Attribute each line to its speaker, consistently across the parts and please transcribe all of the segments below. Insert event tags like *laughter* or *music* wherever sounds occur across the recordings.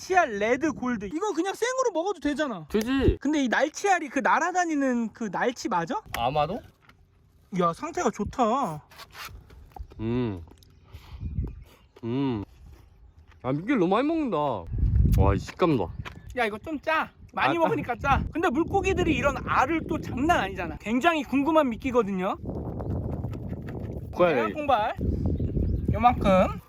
Speaker 1: 날치알 레드 골드 이거 그냥 생으로 먹어도 되잖아
Speaker 2: 되지.
Speaker 1: 근데 이 날치알이 그 날아다니는 그 날치 맞아?
Speaker 2: 아마도?
Speaker 1: 야 상태가 좋다
Speaker 2: 음. 음. 아, 미끼를 너무 많이 먹는다. 와, 이 식감 봐.
Speaker 1: 야 이거 좀 짜 많이
Speaker 2: 아,
Speaker 1: 먹으니까 짜 근데 물고기들이 이런 알을 또 장난 아니잖아 굉장히 궁금한 미끼거든요
Speaker 2: 거야,
Speaker 1: 통발 요만큼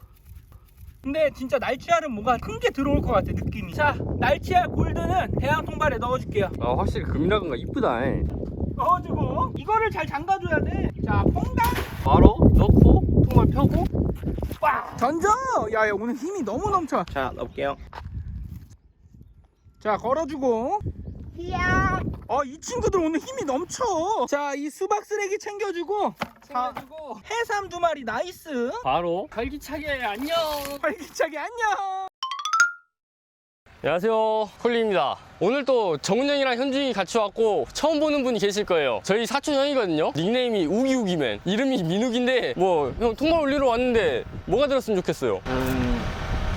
Speaker 1: 근데 진짜 날치알은 뭔가 큰 게 들어올 것 같아 느낌이 자 날치알 골드는 대양 통발에 넣어줄게요
Speaker 2: 아, 확실히 금이라든가 이쁘다. 잉.
Speaker 1: 넣어주고 이거를 잘 잠가줘야 돼자 퐁당
Speaker 2: 바로 넣고, 통발 펴고.
Speaker 1: 빡 던져 야, 야 오늘 힘이 너무 넘쳐
Speaker 2: 자, 넣을게요.
Speaker 1: 자 걸어주고 이야 어이 친구들 오늘 힘이 넘쳐. 자 이 수박 쓰레기 챙겨주고 챙겨주고. 해삼 두 마리 나이스.
Speaker 2: 바로 활기차게 안녕.
Speaker 1: 활기차게 안녕.
Speaker 2: 안녕하세요. 콜리입니다. 오늘 또 정훈 형이랑 현중이 같이 왔고 처음 보는 분이 계실 거예요. 저희 사촌 형이거든요. 닉네임이 우기우기맨. 이름이 민욱인데 뭐 형 통발 올리러 왔는데 뭐가 들었으면 좋겠어요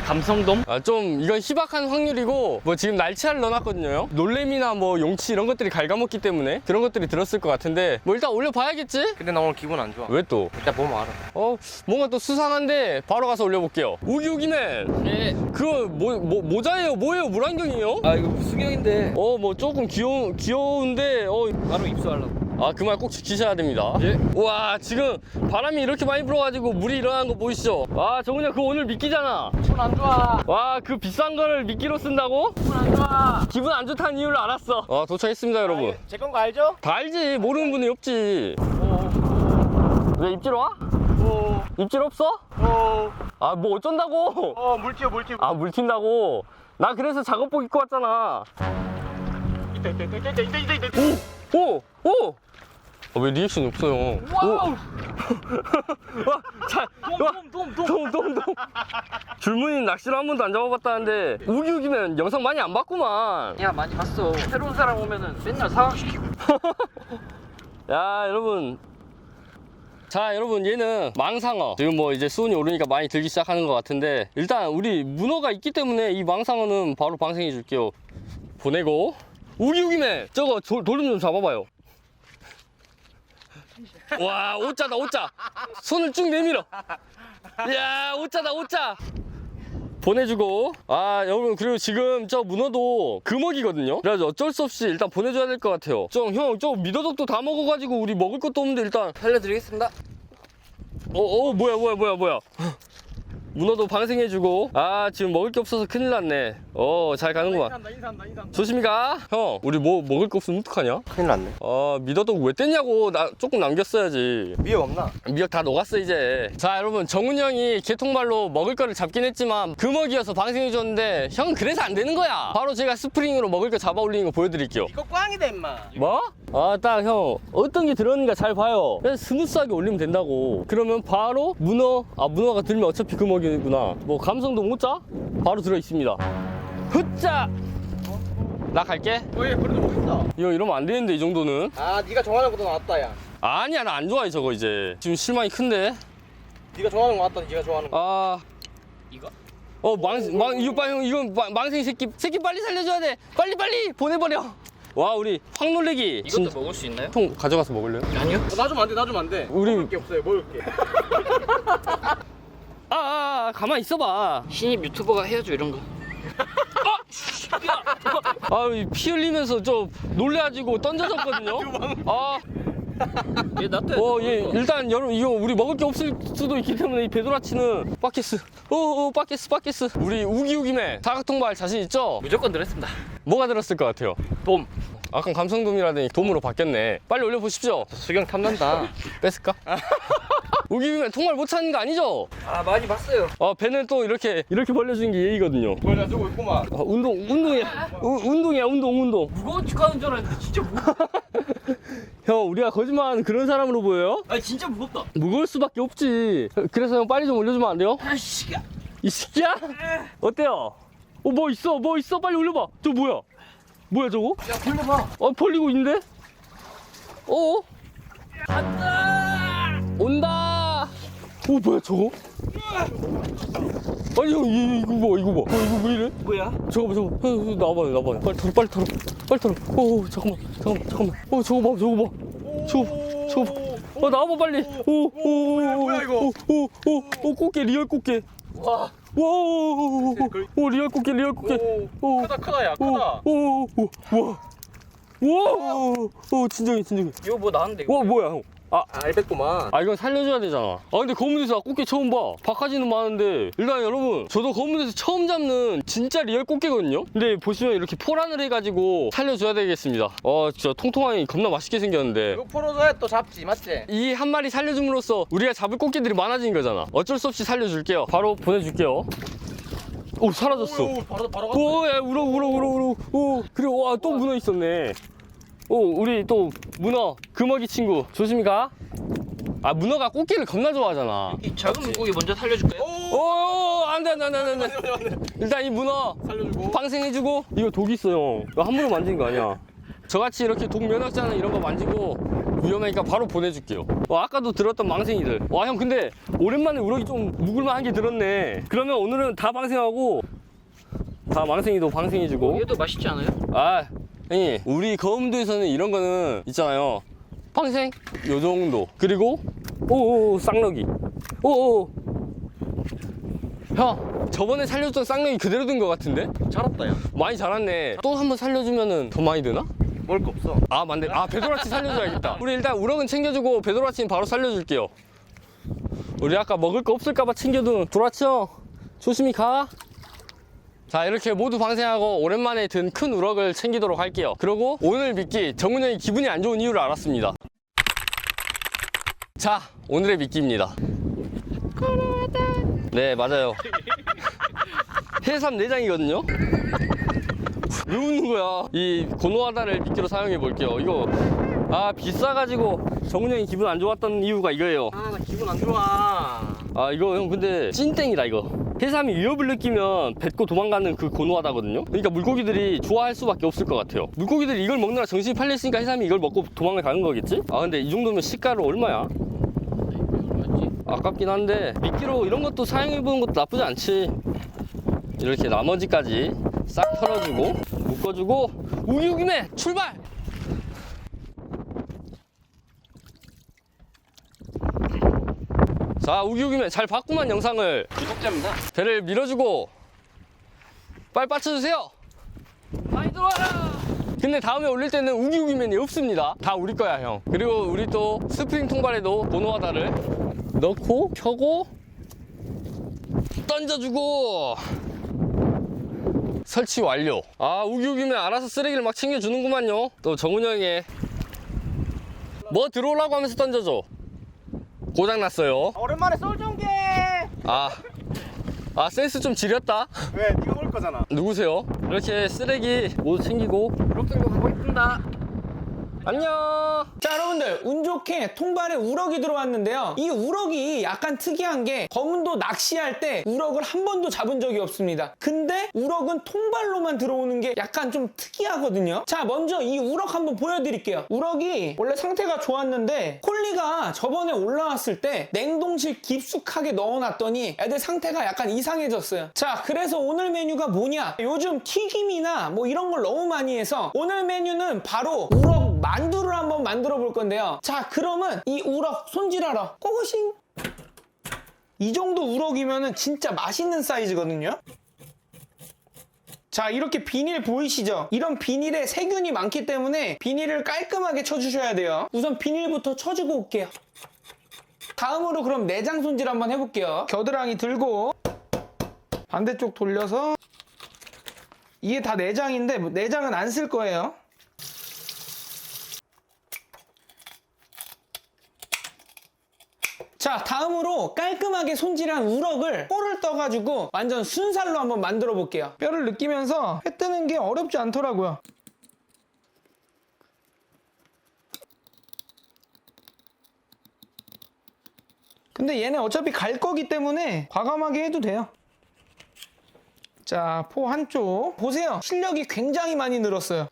Speaker 3: 감성돔?
Speaker 2: 아 좀 이건 희박한 확률이고 뭐 지금 날치알 넣어놨거든요 놀래미나 뭐 용치 이런 것들이 갉아먹기 때문에 그런 것들이 들었을 것 같은데 뭐 일단 올려봐야겠지?
Speaker 3: 근데 나 오늘 기분 안 좋아.
Speaker 2: 왜 또?
Speaker 3: 일단 보면 알아.
Speaker 2: 어 뭔가 또 수상한데 바로 가서 올려볼게요 우기우기맨
Speaker 3: 예.
Speaker 2: 그거 뭐, 뭐 모자예요 뭐예요 물안경이에요?
Speaker 3: 아 이거 수경인데
Speaker 2: 어 뭐 조금 귀여 귀여운데 어
Speaker 3: 바로 입수하려고.
Speaker 2: 아 그 말 꼭 지키셔야 됩니다.
Speaker 3: 예.
Speaker 2: 와 지금 바람이 이렇게 많이 불어가지고 물이 일어나는 거 보이시죠? 와 정훈이 그거 오늘 미끼잖아.
Speaker 3: 기분 안 좋아.
Speaker 2: 와 그 비싼 거를 미끼로 쓴다고?
Speaker 3: 기분 안 좋아.
Speaker 2: 기분 안 좋다는 이유를 알았어. 아 도착했습니다 여러분.
Speaker 3: 제건 거 알죠?
Speaker 2: 다 알지 모르는 분이 없지.
Speaker 3: 어.
Speaker 2: 왜 입질 와?
Speaker 3: 어.
Speaker 2: 입질 없어?
Speaker 3: 어.
Speaker 2: 아뭐 어쩐다고?
Speaker 3: 어 물티어 물티어.
Speaker 2: 아물 튄다고? 나 그래서 작업복 입고 왔잖아.
Speaker 3: 이따 이따 이따 이따 이따 이따 이따.
Speaker 2: 오! 오! 아, 왜 리액션이 없어요?
Speaker 3: 와우. *laughs*
Speaker 2: 와, 자, 와,
Speaker 3: 돔 돔 돔.
Speaker 2: 돔, 돔, 돔. 줄무늬 낚시를 한 번도 안 잡아봤다는데 우기우기면 영상 많이 안 봤구만.
Speaker 3: 야 많이 봤어. 새로운 사람 오면은 맨날 사각시키고. *laughs*
Speaker 2: 야, 여러분. 자, 여러분 얘는 망상어. 지금 뭐 이제 수온이 오르니까 많이 들기 시작하는 것 같은데 일단 우리 문어가 있기 때문에 이 망상어는 바로 방생해 줄게요. 보내고 우기우기맨 저거 도, 도름 좀 잡아봐요. 와, 오짜다, 오짜. 손을 쭉 내밀어. 야, 오짜다, 오짜. 보내주고 아 여러분 그리고 지금 저 문어도 금어기거든요 그래서 어쩔 수 없이 일단 보내줘야 될 것 같아요 좀형저 미더덕도 다 먹어가지고 우리 먹을 것도 없는데 일단
Speaker 3: 살려드리겠습니다.
Speaker 2: 어, 어 뭐야 뭐야 뭐야 뭐야 문어도 방생해주고. 아 지금 먹을 게 없어서 큰일 났네. 어 잘 가는구만.
Speaker 1: 인사한다 인사한다 인사한다.
Speaker 2: 조심히 가형 우리 뭐 먹을 거 없으면 어떡하냐?
Speaker 3: 큰일 났네.
Speaker 2: 아 미더덕 왜 뗐냐고. 나 조금 남겼어야지.
Speaker 3: 미역 없나?
Speaker 2: 미역 다 녹았어 이제. 자 여러분 정훈 형이 개통말로 먹을 거를 잡긴 했지만 금어기여서 방생해줬는데 형 그래서 안 되는 거야. 바로 제가 스프링으로 먹을 거 잡아 올리는 거 보여드릴게요.
Speaker 3: 이거 꽝이다 임마.
Speaker 2: 뭐? 아 딱 형 어떤 게 들었는가 잘 봐요. 그냥 스무스하게 올리면 된다고. 그러면 바로 문어 아 문어가 들면 어차피 금어기 구나 뭐 감성도 못 짜? 바로 들어있습니다 훗자 나 갈게
Speaker 3: 어얘 그래도 뭐 있어?
Speaker 2: 이거 이러면 안 되는데 이 정도는
Speaker 3: 아 네가 좋아하는 거도 나왔다 야.
Speaker 2: 아니야 나 안 좋아해 저거 이제 지금 실망이 큰데
Speaker 3: 네가 좋아하는 거 나왔다. 네가 좋아하는 거.
Speaker 2: 아
Speaker 3: 이거?
Speaker 2: 어, 망, 망, 이거 봐, 형, 이건 망- 망생 새끼. 새끼 빨리 살려줘야 돼. 빨리, 빨리 보내버려. 와, 우리 확 놀래기.
Speaker 3: 이것도 먹을 수 있나요?
Speaker 2: 통 가져가서 먹을래요?
Speaker 3: 아니요. 나 좀 안 돼. 나 좀 안 돼.
Speaker 2: 우리-
Speaker 3: 먹을 게 없어요. 먹을 게. *laughs*
Speaker 2: 아, 아, 아 가만 있어봐.
Speaker 3: 신입 유튜버가 해야죠 이런 거. *laughs*
Speaker 2: 아, 이피 흘리면서 저 놀래가지고 던져졌거든요. *laughs* 아,
Speaker 3: 얘 나도.
Speaker 2: 어, 예, 일단 여러분 이거 우리 먹을 게 없을 수도 있기 때문에 이 베도라치는 빠케스. 어, 어, 빠케스, 빠케스. 우리 우기우기맨 사각통발 자신 있죠?
Speaker 3: 무조건 들었습니다.
Speaker 2: 뭐가 들었을 것 같아요?
Speaker 3: 돔.
Speaker 2: 아까 감성돔이라더니 돔으로 바뀌었네. 빨리 올려보십시오.
Speaker 3: 수경 탐난다. *laughs*
Speaker 2: 뺏을까? 우기우기맨 통발 못 찾는 거 아니죠?
Speaker 3: 아 많이 봤어요.
Speaker 2: 어, 배는 또 이렇게 이렇게 벌려주는 게 예의거든요.
Speaker 3: 뭘 가지고 있구만.
Speaker 2: 어, 운동, 운동이야. 우- 운동이야, 운동, 운동.
Speaker 3: 무거운 척하는 줄 알았는데 진짜 무거. *laughs*
Speaker 2: 형, 우리가 거짓말하는 그런 사람으로 보여요?
Speaker 3: 아 진짜 무겁다.
Speaker 2: 무거울 수밖에 없지. 그래서 형 빨리 좀 올려주면 안 돼요?
Speaker 3: 아씨가.
Speaker 2: 이 새끼야? 어때요? 어, 뭐 있어, 뭐 있어? 빨리 올려봐. 저 뭐야? 뭐야, 저거?
Speaker 3: 야 돌려봐.
Speaker 2: 어, 벌리고 있는데? 어?
Speaker 3: 간다.
Speaker 2: 온다! 오 뭐야 저거? 아니 형 이, 이거 봐 이거 봐. 어, 이거 왜 이래?
Speaker 1: 뭐야?
Speaker 2: 잠깐만 잠깐만 형, 형, 나와봐 나와봐 빨리 털어 빨리 털어. 빨리 털어. 오 잠깐만 잠깐만 잠깐만. 어 저거 봐 저거 봐. 저거 봐 저거 봐어 나와봐 빨리. 오오오
Speaker 1: 뭐야, 이거?
Speaker 2: 오오오 꽃게 리얼 꽃게.
Speaker 3: 와.
Speaker 2: 와오 리얼 꽃게 리얼 꽃게. 오
Speaker 3: 크다 크다 야 크다.
Speaker 2: 오오오와와오 진정해 진정해.
Speaker 3: 이거 뭐 나왔는데 이거?
Speaker 2: 와 뭐야 형 아,
Speaker 3: 알겠구만.
Speaker 2: 아 이건 살려줘야 되잖아. 아 근데 검은에서 꽃게 처음 봐. 박하지는 많은데. 일단 여러분 저도 검은에서 처음 잡는 진짜 리얼 꽃게거든요? 근데 보시면 이렇게 포란을 해가지고 살려줘야 되겠습니다. 어 진짜 통통하니 겁나 맛있게 생겼는데.
Speaker 3: 이거 풀어줘야 또 잡지 맞지?
Speaker 2: 이 한 마리 살려줌으로써 우리가 잡을 꽃게들이 많아진 거잖아. 어쩔 수 없이 살려줄게요. 바로 보내줄게요. 오 사라졌어.
Speaker 3: 오, 바로 바로 갔어
Speaker 2: 오, 야, 울어, 울어, 울어, 울어. 오, 그래, 와, 또 문어 있었네. 오, 우리 또 문어, 금어기 친구. 조심히 가. 아, 문어가 꽃게를 겁나 좋아하잖아.
Speaker 3: 이 작은 물고기 먼저 살려줄까요?
Speaker 2: 오, 안 돼, 안 돼, 안 돼, 안 돼. 안 돼. 일단 이 문어
Speaker 3: 살려주고
Speaker 2: 방생해주고. 이거 독 있어요. 이거 함부로 만진 거 아니야. 저같이 이렇게 독 면역자는 이런 거 만지고 위험하니까 바로 보내줄게요. 어, 아까도 들었던 망생이들. 와, 형, 근데 오랜만에 우럭이 좀 묵을만 한 게 들었네. 그러면 오늘은 다 방생하고 다 망생이도 방생해주고.
Speaker 3: 얘도 맛있지 않아요?
Speaker 2: 아, 형님, 우리 거음도에서는 이런 거는 있잖아요. 방생, 요 정도. 그리고, 오오, 쌍럭이. 오오. 형, 저번에 살려줬던 쌍럭이 그대로 된 것 같은데?
Speaker 3: 잘했다 야
Speaker 2: 많이 자랐네. 또 한 번 살려주면은 더 많이 되나?
Speaker 3: 먹을 거 없어
Speaker 2: 아, 맞네. 아, 베도라치 살려줘야겠다. 우리 일단 우럭은 챙겨주고 베도라치는 바로 살려줄게요. 우리 아까 먹을 거 없을까봐 챙겨둔 도라치 형, 조심히 가. 자, 이렇게 모두 방생하고 오랜만에 든 큰 우럭을 챙기도록 할게요. 그리고 오늘 미끼, 정훈 형이 기분이 안 좋은 이유를 알았습니다. 자, 오늘의 미끼입니다. 네, 맞아요. 해삼 내장이거든요. 왜 웃는 거야? 이 고노하다를 미끼로 사용해 볼게요. 이거 아 비싸가지고 정훈 형이 기분 안 좋았던 이유가 이거예요.
Speaker 3: 아 나 기분 안 좋아
Speaker 2: 아 이거 형 근데 찐땡이다 이거. 해삼이 위협을 느끼면 뱉고 도망가는 그 고노하다거든요. 그러니까 물고기들이 좋아할 수밖에 없을 것 같아요. 물고기들이 이걸 먹느라 정신이 팔렸으니까 해삼이 이걸 먹고 도망을 가는 거겠지? 아 근데 이 정도면 시가로 얼마야? 아깝긴 한데 미끼로 이런 것도 사용해보는 것도 나쁘지 않지 이렇게 나머지까지 싹 털어주고 묶어주고 우기우기매 출발 자 우기우기매 잘 봤구만 영상을
Speaker 3: 구독자입니다
Speaker 2: 배를 밀어주고 빨리 빠쳐주세요
Speaker 3: 많이 들어와라
Speaker 2: 근데 다음에 올릴 때는 우기우기맨이 없습니다. 다 우리 거야, 형. 그리고 우리 또 스프링 통발에도 고노하다를 넣고 켜고 던져주고 설치 완료. 아, 우기우기맨 알아서 쓰레기를 막 챙겨주는구만요. 또 정훈 형의 뭐 들어오라고 하면서 던져줘. 고장 났어요.
Speaker 1: 오랜만에 썰종게.
Speaker 2: 아, 아 센스 좀 지렸다.
Speaker 1: 왜? 네가 올 거잖아.
Speaker 2: 누구세요? 이렇게 쓰레기 모두 챙기고
Speaker 3: 들고 가고 있습니다
Speaker 2: 안녕.
Speaker 1: 자 여러분들 운 좋게 통발에 우럭이 들어왔는데요. 이 우럭이 약간 특이한 게 검은도 낚시할 때 우럭을 한 번도 잡은 적이 없습니다. 근데 우럭은 통발로만 들어오는 게 약간 좀 특이하거든요. 자 먼저 이 우럭 한번 보여드릴게요. 우럭이 원래 상태가 좋았는데 콜리가 저번에 올라왔을 때 냉동실 깊숙하게 넣어놨더니 애들 상태가 약간 이상해졌어요. 자 그래서 오늘 메뉴가 뭐냐? 요즘 튀김이나 뭐 이런 걸 너무 많이 해서 오늘 메뉴는 바로 우럭 만두를 한번 만들어 볼 건데요. 자, 그러면 이 우럭 손질하러 고고싱. 이 정도 우럭이면은 진짜 맛있는 사이즈거든요. 자, 이렇게 비닐 보이시죠? 이런 비닐에 세균이 많기 때문에 비닐을 깔끔하게 쳐주셔야 돼요. 우선 비닐부터 쳐주고 올게요. 다음으로 그럼 내장 손질 한번 해볼게요. 겨드랑이 들고 반대쪽 돌려서 이게 다 내장인데 뭐 내장은 안 쓸 거예요. 자 다음으로 깔끔하게 손질한 우럭을 뽀를 떠가지고 완전 순살로 한번 만들어 볼게요. 뼈를 느끼면서 회 뜨는 게 어렵지 않더라고요. 근데 얘네 어차피 갈 거기 때문에 과감하게 해도 돼요. 자 포 한쪽. 보세요. 실력이 굉장히 많이 늘었어요.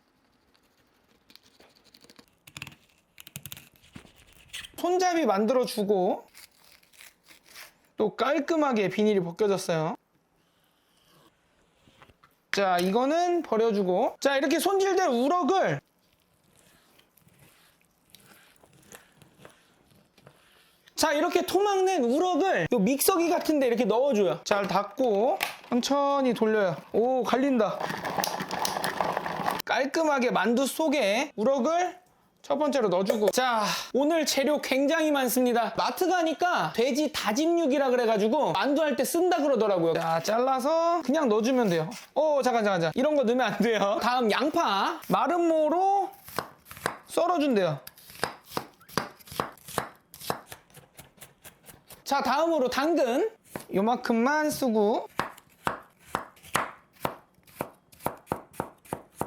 Speaker 1: 손잡이 만들어 주고 또 깔끔하게 비닐이 벗겨졌어요. 자, 이거는 버려주고. 자, 이렇게 손질된 우럭을 자, 이렇게 토막 낸 우럭을 요 믹서기 같은데 이렇게 넣어줘요. 잘 닫고 천천히 돌려요. 오, 갈린다. 깔끔하게 만두 속에 우럭을 첫 번째로 넣어주고. 자 오늘 재료 굉장히 많습니다. 마트 가니까 돼지 다짐육이라 그래가지고 만두할 때 쓴다 그러더라고요. 자 잘라서 그냥 넣어주면 돼요. 오 잠깐 잠깐 잠깐. 이런 거 넣으면 안 돼요. 다음 양파. 마른 모로 썰어준대요. 자 다음으로 당근. 요만큼만 쓰고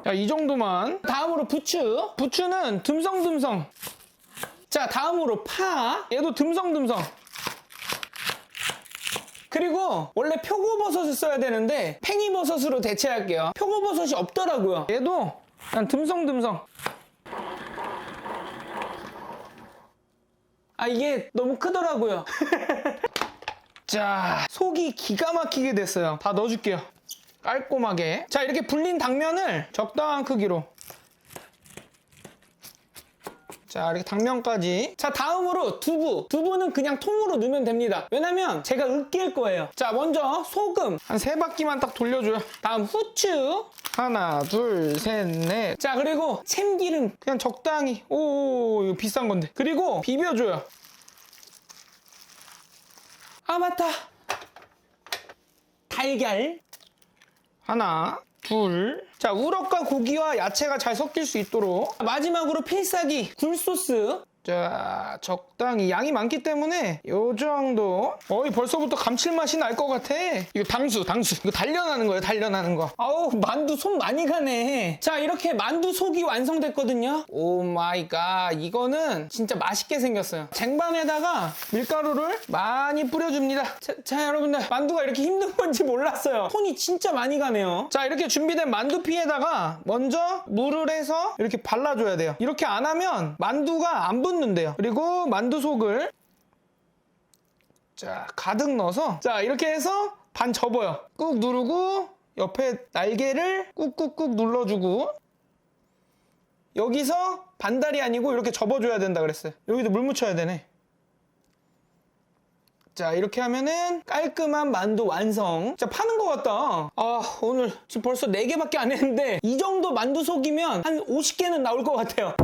Speaker 1: 자, 이 정도만. 다음으로 부추. 부추는 듬성듬성. 자, 다음으로 파. 얘도 듬성듬성. 그리고 원래 표고버섯을 써야 되는데 팽이버섯으로 대체할게요. 표고버섯이 없더라고요. 얘도 그냥 듬성듬성. 아, 이게 너무 크더라고요. *laughs* 자, 속이 기가 막히게 됐어요. 다 넣어줄게요. 깔끔하게. 자, 이렇게 불린 당면을 적당한 크기로. 자, 이렇게 당면까지. 자, 다음으로 두부. 두부는 그냥 통으로 넣으면 됩니다. 왜냐면 제가 으깰 거예요. 자, 먼저 소금. 한 세 바퀴만 딱 돌려줘요. 다음 후추. 하나, 둘, 셋, 넷. 자, 그리고 참기름. 그냥 적당히. 오, 이거 비싼 건데. 그리고 비벼줘요. 아, 맞다. 달걀. 하나, 둘. 자, 우럭과 고기와 야채가 잘 섞일 수 있도록. 마지막으로 필살기, 굴소스. 자, 적당히 양이 많기 때문에 요 정도. 어이, 벌써부터 감칠맛이 날 것 같아. 이거 당수, 당수. 이거 단련하는 거예요, 단련하는 거. 아우, 만두 손 많이 가네. 자, 이렇게 만두 속이 완성됐거든요. 오 마이 갓. 이거는 진짜 맛있게 생겼어요. 쟁반에다가 밀가루를 많이 뿌려줍니다. 자, 자, 여러분들. 만두가 이렇게 힘든 건지 몰랐어요. 손이 진짜 많이 가네요. 자, 이렇게 준비된 만두피에다가 먼저 물을 해서 이렇게 발라줘야 돼요. 이렇게 안 하면 만두가 안 붙는데요. 그리고 만두 속을 자, 가득 넣어서 자, 이렇게 해서 반 접어요. 꾹 누르고 옆에 날개를 꾹꾹꾹 눌러주고 여기서 반달이 아니고 이렇게 접어줘야 된다 그랬어요. 여기도 물 묻혀야 되네. 자 이렇게 하면은 깔끔한 만두 완성 자 파는 것 같다 아 오늘 지금 벌써 4개밖에 안 했는데 이 정도 만두 속이면 한 50개는 나올 것 같아요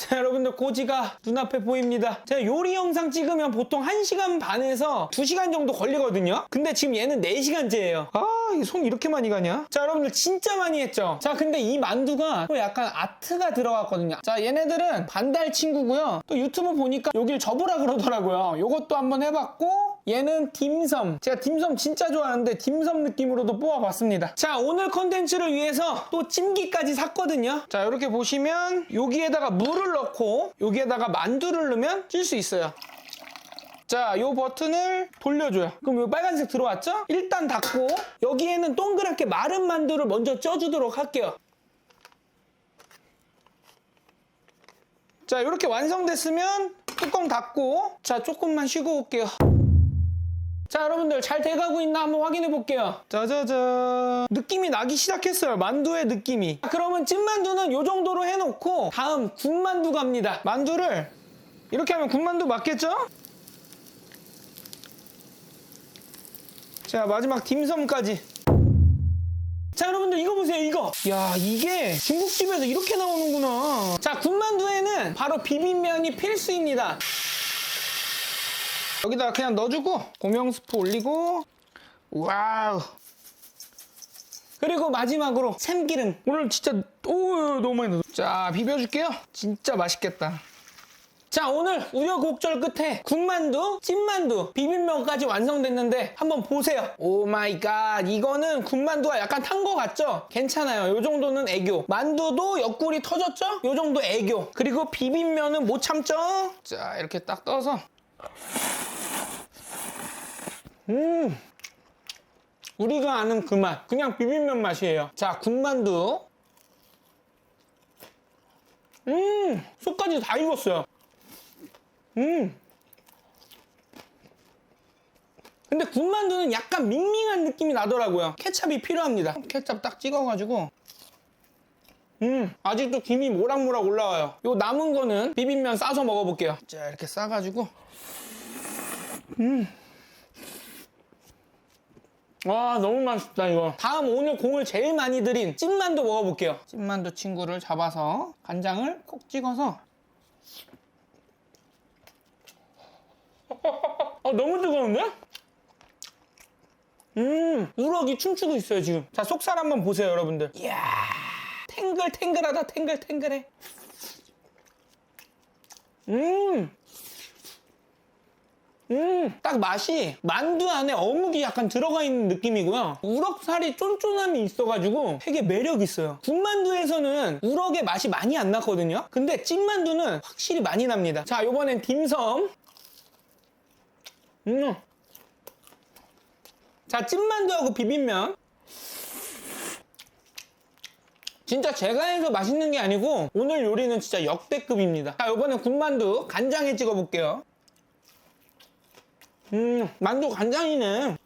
Speaker 1: 자 여러분들 고지가 눈앞에 보입니다. 제가 요리 영상 찍으면 보통 1시간 반에서 2시간 정도 걸리거든요? 근데 지금 얘는 4시간째예요. 아 이손 이렇게 많이 가냐? 자 여러분들 진짜 많이 했죠? 자 근데 이 만두가 또 약간 아트가 들어갔거든요. 자 얘네들은 반달 친구고요. 또 유튜브 보니까 여길 접으라 그러더라고요. 요것도 한번 해봤고 얘는 딤섬. 제가 딤섬 진짜 좋아하는데 딤섬 느낌으로도 뽑아봤습니다. 자 오늘 컨텐츠를 위해서 또 찜기까지 샀거든요. 자 이렇게 보시면 여기에다가 물을 넣고 여기에다가 만두를 넣으면 찔 수 있어요 자, 요 버튼을 돌려줘요. 그럼 요 빨간색 들어왔죠? 일단 닫고 여기에는 동그랗게 마른 만두를 먼저 쪄주도록 할게요. 자, 이렇게 완성됐으면 뚜껑 닫고 자, 조금만 쉬고 올게요. 자, 여러분들 잘 돼가고 있나 한번 확인해 볼게요. 짜자잔. 느낌이 나기 시작했어요. 만두의 느낌이. 자, 그러면 찐만두는 요 정도로 해놓고 다음 군만두 갑니다. 만두를 이렇게 하면 군만두 맞겠죠? 자 마지막 딤섬까지. 자 여러분들 이거 보세요 이거. 야 이게 중국집에서 이렇게 나오는구나. 자 군만두에는 바로 비빔면이 필수입니다. 여기다가 그냥 넣어주고 고명 스프 올리고 와우. 그리고 마지막으로 참기름. 오늘 진짜 오 너무 많이 넣어. 자 비벼줄게요. 진짜 맛있겠다 자 오늘 우여곡절 끝에 군만두, 찐만두, 비빔면까지 완성됐는데 한번 보세요. 오 마이 갓 이거는 군만두가 약간 탄 거 같죠? 괜찮아요. 요 정도는 애교. 만두도 옆구리 터졌죠? 요 정도 애교. 그리고 비빔면은 못 참죠? 자 이렇게 딱 떠서. 음. 우리가 아는 그 맛. 그냥 비빔면 맛이에요. 자 군만두. 음. 속까지 다 익었어요 음. 근데 군만두는 약간 밍밍한 느낌이 나더라고요. 케찹이 필요합니다. 케찹 딱 찍어가지고 음, 아직도 김이 모락모락 올라와요. 요 남은 거는 비빔면 싸서 먹어볼게요. 자, 이렇게 싸가지고. 음. 와, 너무 맛있다, 이거. 다음 오늘 공을 제일 많이 들인 찐만두 먹어볼게요. 찐만두 친구를 잡아서 간장을 콕 찍어서. *laughs* 어, 너무 뜨거운데? 음, 우럭이 춤추고 있어요, 지금. 자, 속살 한번 보세요, 여러분들. 이야. 탱글탱글하다 탱글탱글해 음 음, 딱 맛이 만두 안에 어묵이 약간 들어가 있는 느낌이고요. 우럭살이 쫀쫀함이 있어가지고 되게 매력 있어요. 군만두에서는 우럭의 맛이 많이 안 나거든요. 근데 찐만두는 확실히 많이 납니다. 자, 요번엔 딤섬. 음. 자, 찐만두하고 비빔면. 진짜 제가 해서 맛있는 게 아니고 오늘 요리는 진짜 역대급입니다. 자, 이번엔 군만두 간장에 찍어 볼게요. 음, 만두 간장이네.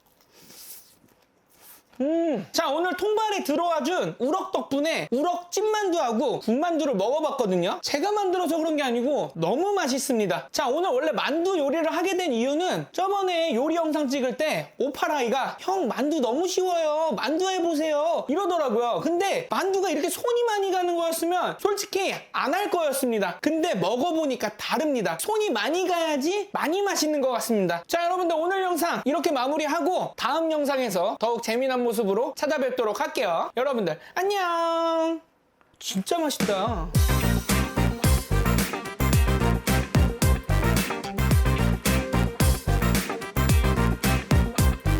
Speaker 1: 음. 자, 오늘 통발에 들어와준 우럭 덕분에 우럭 찐만두하고 군만두를 먹어봤거든요. 제가 만들어서 그런 게 아니고 너무 맛있습니다. 자, 오늘 원래 만두 요리를 하게 된 이유는 저번에 요리 영상 찍을 때 오파라이가 형 만두 너무 쉬워요. 만두 해보세요. 이러더라고요. 근데 만두가 이렇게 손이 많이 가는 거였으면 솔직히 안 할 거였습니다. 근데 먹어보니까 다릅니다. 손이 많이 가야지 많이 맛있는 것 같습니다. 자, 여러분들 오늘 영상 이렇게 마무리하고 다음 영상에서 더욱 재미난 모습으로 찾아뵙도록 할게요. 여러분들 안녕. 진짜 맛있다.